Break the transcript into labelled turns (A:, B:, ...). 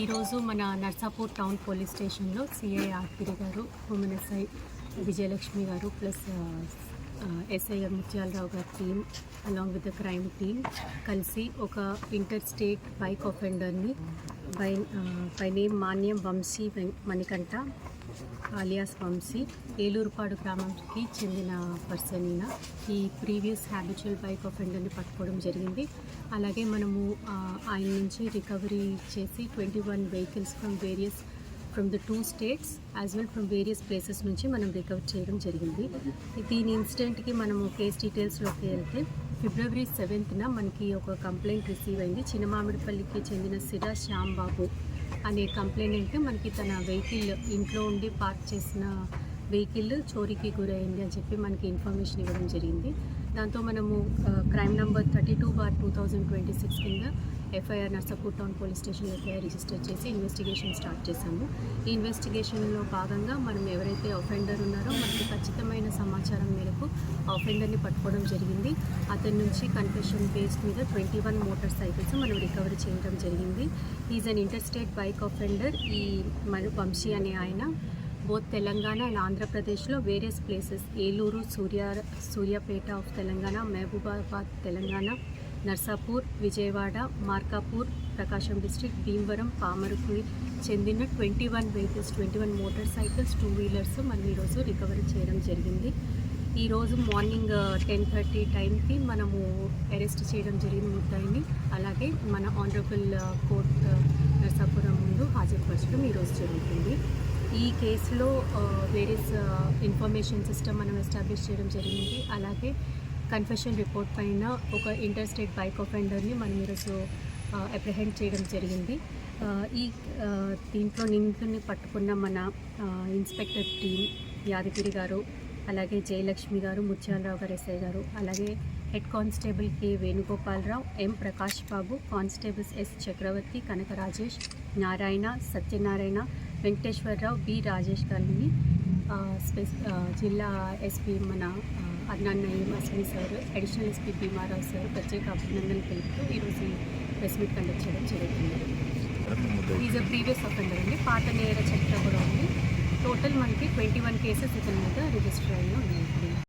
A: ఈరోజు మన Narsapur town police స్టేషన్లో సిఐ ఆర్పిరి గారు ఉమెన్ ఎస్ఐ విజయలక్ష్మి గారు ప్లస్ ఎస్ఐ ముత్యాలరావు గారి team along with the crime team కలిసి ఒక inter state bike ఒఫెండర్ని by by name Manyam Vamsi వెం- Manikanta alias Vamsi Elurupadu గ్రామంకి చెందిన పర్సన్ ఈయన ఈ ప్రీవియస్ హ్యాబిచువల్ బైక్ ఆఫెండర్ని పట్టుకోవడం జరిగింది. అలాగే మనము ఆయన నుంచి రికవరీ చేసి twenty one vehicles from various from the two states as well from various places నుంచి మనం రికవర్ చేయడం జరిగింది. దీని ఇన్సిడెంట్కి మనము కేస్ డీటెయిల్స్లోకి వెళ్తే ఫిబ్రవరి సెవెంత్న మనకి ఒక కంప్లైంట్ రిసీవ్ అయింది. చిన్నమామిడిపల్లికి చెందిన సిరా శ్యాంబాబు. అనే కంప్లైంట్ మనకి తన వెహికల్ ఇంట్లో ఉండి పార్క్ చేసిన వెహికల్ చోరీకి గురైంది అని చెప్పి మనకి ఇన్ఫర్మేషన్ ఇవ్వడం జరిగింది. దాంతో మనము crime number thirty two bar two thousand twenty six కింద ఎఫ్ఐఆర్ నర్సాపూర్ టౌన్ పోలీస్ స్టేషన్లో ఎఫ్ఐఆర్ రిజిస్టర్ చేసి ఇన్వెస్టిగేషన్ స్టార్ట్ చేశాము. ఈ ఇన్వెస్టిగేషన్లో భాగంగా మనం ఎవరైతే అఫెండర్ ఉన్నారో మనకి ఖచ్చితమైన సమాచారం మేరకు అఫెండర్ని పట్టుకోవడం జరిగింది. అతని నుంచి కన్ఫెషన్ బేస్ మీద ట్వంటీ వన్ మోటార్ సైకిల్స్ మనం రికవరీ చేయడం జరిగింది. Is an interstate bike offender ఈ మన వంశీ అనే ఆయన బోత్ తెలంగాణ అండ్ ఆంధ్రప్రదేశ్లో various places Eluru Surya Suryapet of Telangana Mahabubabad Telangana Narsapur Vijayawada Markapur Prakasam district Bhimavaram పామరుకు చెందిన twenty one vehicles twenty one motor cycles two wheelers మనం ఈరోజు recovery చేయడం జరిగింది. ఈరోజు మార్నింగ్ uh, టెన్ థర్టీ టైంకి మనము arrest చేయడం జరిగింది ముద్దాయిని. అలాగే మన honourable uh, court uh, Narsapuram ముందు హాజరుపరచడం ఈరోజు జరుగుతుంది. ఈ కేసులో వేరియస్ ఇన్ఫర్మేషన్ సిస్టమ్ మనం ఎస్టాబ్లిష్ చేయడం జరిగింది. అలాగే కన్ఫెషన్ రిపోర్ట్ పైన ఒక ఇంటర్ స్టేట్ బైక్ ఆఫెండర్ని మనం ఈరోజు అప్రిహెండ్ చేయడం జరిగింది. ఈ దీంట్లో నిందితుని పట్టుకున్న మన ఇన్స్పెక్టర్ టీం యాదగిరి గారు అలాగే జయలక్ష్మి గారు ముత్యాలరావు గారు ఎస్ఐ గారు అలాగే head constable K Venugopalarao M Prakash Babu constables S Chakravarthi Kanaka Rajesh Narayana Satyanarayana Venkateswararao B Rajesh గారిని జిల్లా ఎస్పీ మన ఆ, Adnan Nayeem Asmi sir additional SP Bhimarao sir ప్రత్యేక అభినందనలు తెలుపుతూ ఈరోజు ఈ ప్రెస్ మీట్ కండక్ట్ చేయడం జరుగుతుంది. ఈజ్ అ ప్రీవియస్ అఫెండర్ అండి. పాత నేర చరిత్ర కూడా ఉంది. టోటల్ మనకి ట్వంటీ వన్ కేసెస్ ఇతని మీద రిజిస్టర్ అయ్యి ఉన్నాయి.